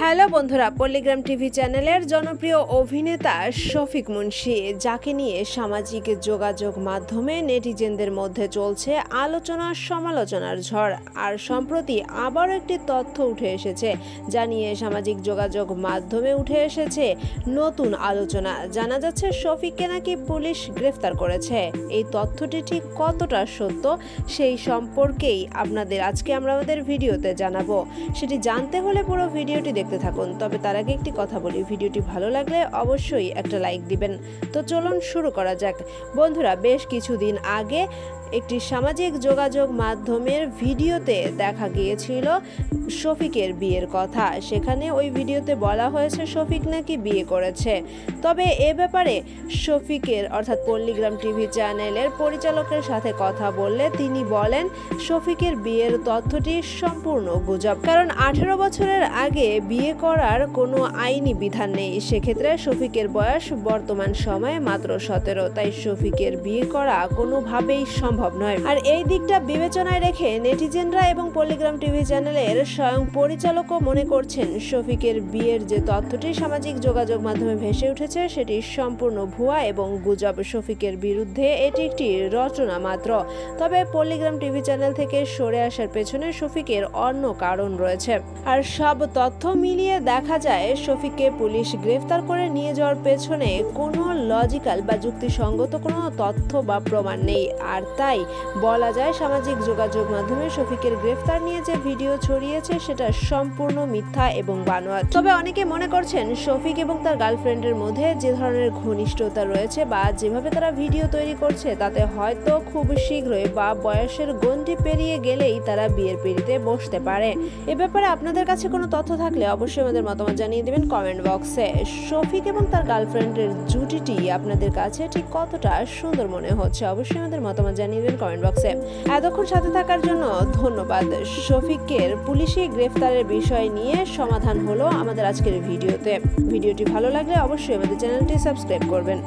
Hello বন্ধুরা, পল্লিগ্রাম TV চ্যানেলের জনপ্রিয় অভিনেতা শফিক মুন্সি, যাকে নিয়ে সামাজিক যোগাযোগ মাধ্যমে নেটিজেনদের মধ্যে চলছে আলোচনা সমালোচনার ঝড়। আর সম্প্রতি আবারও একটি তথ্য উঠে এসেছে, যা নিয়ে সামাজিক যোগাযোগ মাধ্যমে উঠে এসেছে নতুন আলোচনা। জানা যাচ্ছে, শফিককে নাকি পুলিশ গ্রেফতার করেছে। এই তথ্যটি ঠিক কতটা সত্য, সেই সম্পর্কেই আপনাদের আজকে আমরা আমাদের ভিডিওতে জানাব। সেটি জানতে হলে পুরো ভিডিওটি দেখতে থাকুন। তবে তার আগে একটি কথা বলি, ভিডিওটি ভালো লাগলে অবশ্যই একটা লাইক দিবেন। তো চলুন শুরু করা যাক। বন্ধুরা, বেশ কিছুদিন আগে একটি সামাজিক যোগাযোগ মাধ্যমের ভিডিওতে দেখা গিয়েছিল শফিকের বিয়ের কথা। সেখানে ওই ভিডিওতে বলা হয়েছে শফিক নাকি বিয়ে করেছে। তবে এ ব্যাপারে শফিকের, অর্থাৎ পল্লীগ্রাম টিভি চ্যানেলের পরিচালকের সাথে কথা বললে তিনি বলেন, শফিকের বিয়ের তথ্যটি সম্পূর্ণ গুজব। কারণ আঠেরো বছরের আগে বিয়ে করার কোনো আইনি বিধান নেই। সেক্ষেত্রে শফিকের বয়স বর্তমান সময়ে মাত্র সতেরো। তাই শফিকের বিয়ে করা কোনোভাবেই সম্ভব নয়। আর এই দিকটা বিবেচনায় রেখে নেটিজেনরা এবং পল্লীগ্রাম টিভি চ্যানেলের স্বয়ং পরিচালকও মনে করছেন, শফিকের বিয়ের যে তথ্যটি সামাজিক যোগাযোগ মাধ্যমে ভেসে উঠেছে, সেটি সম্পূর্ণ ভুয়া এবং গুজব শফিকের বিরুদ্ধে এটি একটি রচনা মাত্র। তবে পল্লীগ্রাম টিভি চ্যানেল থেকে সরে আসার পেছনে শফিকের অন্য কারণ রয়েছে। আর সব তথ্য মিলিয়ে দেখা যায়, শফিককে পুলিশ গ্রেফতার করে নিয়ে যাওয়ার পেছনে কোনো লজিক্যাল বা যুক্তিসঙ্গত কোনো তথ্য বা প্রমাণ নেই। আর তাই বলা যায় সামাজিক যোগাযোগ মাধ্যমে শফিকের গ্রেফতার নিয়ে যে ভিডিও ছড়িয়েছে সেটা সম্পূর্ণ মিথ্যা এবং বানোয়াট। তবে অনেকে মনে করছেন শফিক এবং তার গার্লফ্রেন্ডের মধ্যে যে ধরনের ঘনিষ্ঠতা রয়েছে বা যেভাবে তারা ভিডিও তৈরি করছে, তাতে হয়তো খুব শীঘ্রই বা বয়সের গণ্ডি পেরিয়ে গেলেই তারা বিয়ের পিড়িতে বসতে পারে। এ ব্যাপারে আপনাদের কাছে কোনো তথ্য থাকলে অবশ্যই আমাদের মতামত জানিয়ে দেবেন কমেন্ট বক্সে। শফিক এবং তার গার্লফ্রেন্ডের জুটিটি আপনাদের কাছে ঠিক কতটা সুন্দর মনে হচ্ছে? অবশ্যই আমাদের মতামত জানিয়ে দেবেন কমেন্ট বক্সে। এতক্ষণ সাথে থাকার জন্য ধন্যবাদ। শফিকের পুলিশি গ্রেফতারের বিষয় নিয়ে সমাধান হলো আমাদের আজকের ভিডিওতে। ভিডিওটি ভালো লাগলে অবশ্যই আমাদের চ্যানেলটি সাবস্ক্রাইব করবেন।